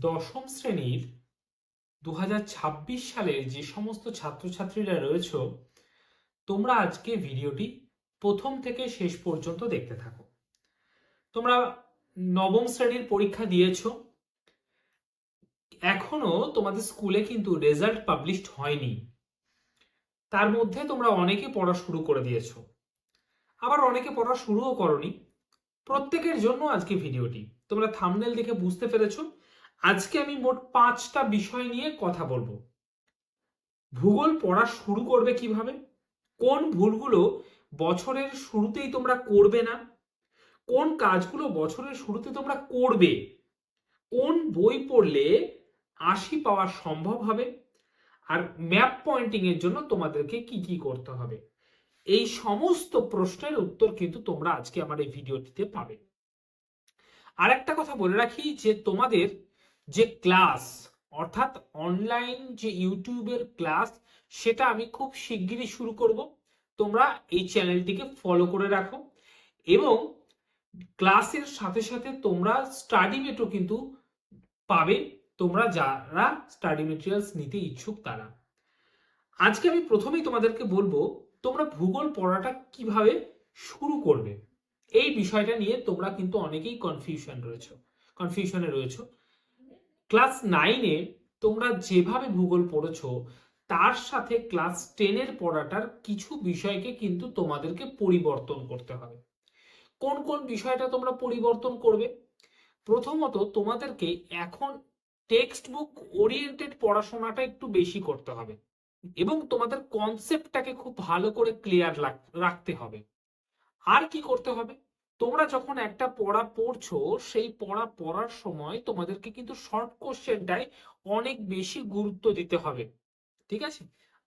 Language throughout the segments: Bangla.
দশম শ্রেণির দু হাজার ছাব্বিশ সালের যে সমস্ত ছাত্রছাত্রীরা রয়েছ, তোমরা আজকে ভিডিওটি প্রথম থেকে শেষ পর্যন্ত দেখতে থাকো। তোমরা নবম শ্রেণির পরীক্ষা দিয়েছ। এখনও তোমাদের স্কুলে কিন্তু রেজাল্ট পাবলিশড হয়নি। তার মধ্যে তোমরা অনেকে পড়া শুরু করে দিয়েছ। আবার অনেকে পড়া শুরুও করনি। প্রত্যেকের জন্য আজকে ভিডিওটি। তোমরা থামনেল দেখে বুঝতে পেরেছ আজকে আমি মোট পাঁচটা বিষয় নিয়ে কথা বলব। ভূগোল পড়া শুরু করবে কীভাবে? কোন ভুলগুলো বছরের শুরুতেই তোমরা করবে না? কোন কাজগুলো বছরের শুরুতে তোমরা করবে? কোন বই পড়লে আশি পাওয়া সম্ভব হবে? আর ম্যাপ পয়েন্টিং এর জন্য তোমাদেরকে কি কি করতে হবে? এই সমস্ত প্রশ্নের উত্তর কিন্তু তোমরা আজকে আমার এই ভিডিওটিতে পাবে। আর একটা কথা বলে রাখি যে তোমাদের যে ক্লাস, অর্থাৎ অনলাইন যে ইউটিউবের ক্লাস, সেটা আমি খুব শিগগিরই শুরু করব। তোমরা এই চ্যানেলটিকে ফলো করে রাখো এবং ক্লাসের সাথে সাথে তোমরা স্টাডি মেটও কিন্তু পাবে। তোমরা যারা স্টাডি মেটেরিয়ালস নিতে ইচ্ছুক তারা। আজকে আমি প্রথমেই তোমাদেরকে বলব, তোমরা ভূগোল পড়াটা কীভাবে শুরু করবে? এই বিষয়টা নিয়ে তোমরা কিন্তু অনেকেই কনফিউশন রয়েছে কনফিউশনে রয়েছে। ক্লাস নাইনে তোমরা যেভাবে ভূগোল পড়েছো, তার সাথে ক্লাস টেনের পড়াটার কিছু বিষয়কে কিন্তু তোমাদেরকে পরিবর্তন করতে হবে। কোন কোন বিষয়টা তোমরা পরিবর্তন করবে? প্রথমত তোমাদেরকে এখন টেক্সট বুক ওরিয়েন্টেড পড়াশোনাটা একটু বেশি করতে হবে এবং তোমাদের কনসেপ্টটাকে খুব ভালো করে ক্লিয়ার রাখতে হবে। আর কি করতে হবে? তোমরা যখন একটা পড়া পড়ছো, সেই পড়া পড়ার সময় তোমাদেরকে কিন্তু শর্ট কোশ্চেনটাই অনেক বেশি গুরুত্ব দিতে হবে। ঠিক আছে?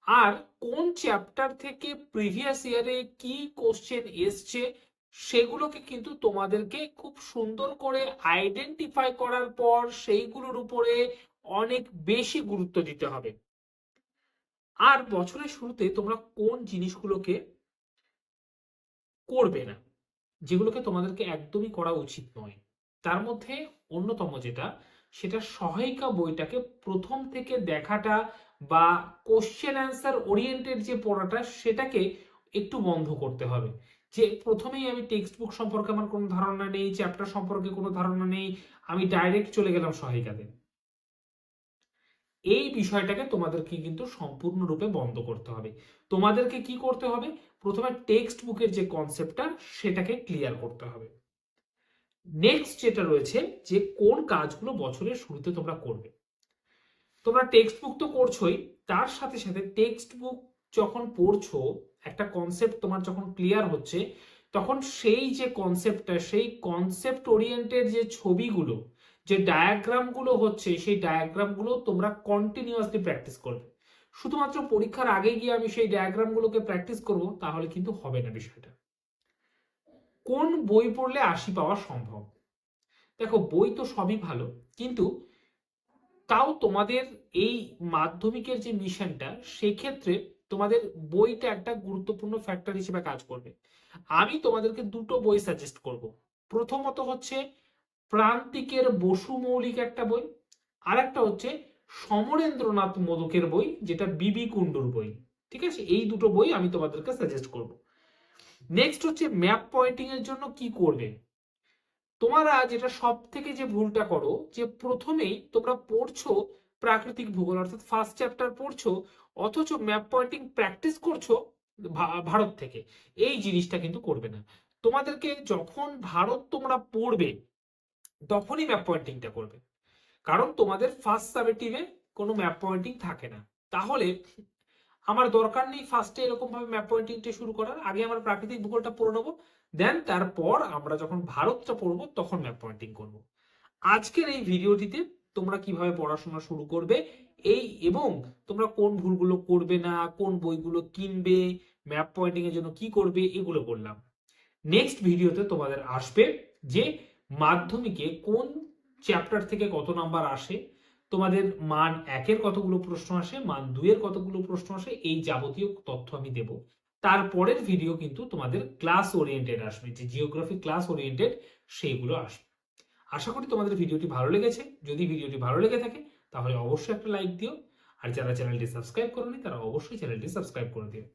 আর কোন চ্যাপ্টার থেকে প্রিভিয়াস ইয়ারে কি কোশ্চেন এসছে, সেগুলোকে কিন্তু তোমাদেরকে খুব সুন্দর করে আইডেন্টিফাই করার পর সেইগুলোর উপরে অনেক বেশি গুরুত্ব দিতে হবে। আর বছরের শুরুতে তোমরা কোন জিনিসগুলোকে করবে না? যেগুলোকে তোমাদেরকে একদমই করা উচিত নয়। তার মধ্যে অন্যতম যেটা, সেটা সহায়িকা বইটাকে প্রথম থেকে দেখাটা বা কোশ্চেন অ্যান্সার ওরিয়েন্টেড যে পড়াটা, সেটাকে একটু বন্ধ করতে হবে। যে প্রথমেই আমি টেক্সট বুক সম্পর্কে আমার কোনো ধারণা নেই চ্যাপ্টার সম্পর্কে কোনো ধারণা নেই, আমি ডাইরেক্ট চলে গেলাম সহায়িকাতে এই বিষয়টাকে তোমাদেরকে কিন্তু সম্পূর্ণরূপে বন্ধ করতে হবে। তোমাদেরকে কি করতে হবে? প্রথমে টেক্সট বুকের যে কনসেপ্টটা সেটাকে ক্লিয়ার করতে হবে। নেক্সট যেটা রয়েছে, যে কোন কাজগুলো বছরের শুরুতে তোমরা করবে। তোমরা টেক্সট বুক তো করছোই, তার সাথে সাথে টেক্সট বুক যখন পড়ছো, একটা কনসেপ্ট তোমার যখন ক্লিয়ার হচ্ছে, তখন সেই যে কনসেপ্টটা সেই কনসেপ্ট ওরিয়েন্টেড যে ছবিগুলো, যে ডায়াগ্রামগুলো হচ্ছে, সেই ডায়াগ্রামগুলো তোমরা কন্টিনিউয়াসলি প্র্যাকটিস করবে। শুধুমাত্র পরীক্ষার আগে গিয়ে আমি সেই ডায়াগ্রামগুলোকে প্র্যাকটিস করব, তাহলে কিন্তু হবে না বিষয়টা। কোন বই পড়লে আশি পাওয়া সম্ভব? দেখো, বই তো সবই ভালো, কিন্তু তাও তোমাদের এই মাধ্যমিকের যে মিশনটা সেক্ষেত্রে তোমাদের বইটা একটা গুরুত্বপূর্ণ ফ্যাক্টর হিসেবে কাজ করবে। আমি তোমাদেরকে দুটো বই সাজেস্ট করব। প্রথমত হচ্ছে প্রান্তিকের বসু মৌলিক একটা বই আর একটা হচ্ছে সমরেন্দ্রনাথ মোদকের বই, যেটা বিবি কুণ্ডুর বই। ঠিক আছে? এই দুটো বই আমি তোমাদেরকে সাজেস্ট করব। নেক্সট হচ্ছে ম্যাপ পয়েন্টিং এর জন্য কি করবে? তোমরা যেটা সব থেকে যে ভুলটা করো, যে প্রথমেই তোমরা পড়ছো প্রাকৃতিক ভূগোল, অর্থাৎ ফার্স্ট চ্যাপ্টার পড়ছো, অথচ ম্যাপ পয়েন্টিং প্র্যাকটিস করছ ভারত থেকে। এই জিনিসটা কিন্তু করবে না। তোমাদেরকে যখন ভারত তোমরা পড়বে, তখনই ম্যাপ পয়েন্টিংটা করবে। কারণ তোমাদের ফার্স্ট সাবেটিভে কোনো ম্যাপ পয়েন্টিং থাকে না। তাহলে আমার দরকার নেই ফার্স্টে এরকম ভাবে ম্যাপ পয়েন্টিংটা শুরু করার। আগে আমরা প্রাকৃতিক ভূগোলটা পড়ে নেব দেন তারপর আমরা যখন ভারতটা পড়ব তখন ম্যাপ পয়েন্টিং করব। আজকের এই ভিডিওটিতে তোমরা কীভাবে পড়াশোনা শুরু করবে, এই এবং তোমরা কোন ভুলগুলো করবে না, কোন বইগুলো কিনবে ম্যাপ পয়েন্টিং এর জন্য কি করবে, এগুলো বললাম। নেক্সট ভিডিওতে তোমাদের আসবে যে মাধ্যমিকে কোন চ্যাপ্টার থেকে কত নাম্বার আসে? তোমাদের মান একের কতগুলো প্রশ্ন আসে? মান দুইয়ের কতগুলো প্রশ্ন আসে? এই যাবতীয় তথ্য আমি দেব। তারপরের ভিডিও কিন্তু তোমাদের ক্লাস ওরিয়েন্টেড আসবে। যে জিওগ্রাফি ক্লাস ওরিয়েন্টেড সেইগুলো আসবে। আশা করি তোমাদের ভিডিওটি ভালো লেগেছে। যদি ভিডিওটি ভালো লেগে থাকে, তাহলে অবশ্যই একটা লাইক দিও। আর যারা চ্যানেলটি সাবস্ক্রাইব করোনি, তারা অবশ্যই চ্যানেলটি সাবস্ক্রাইব করে দিও।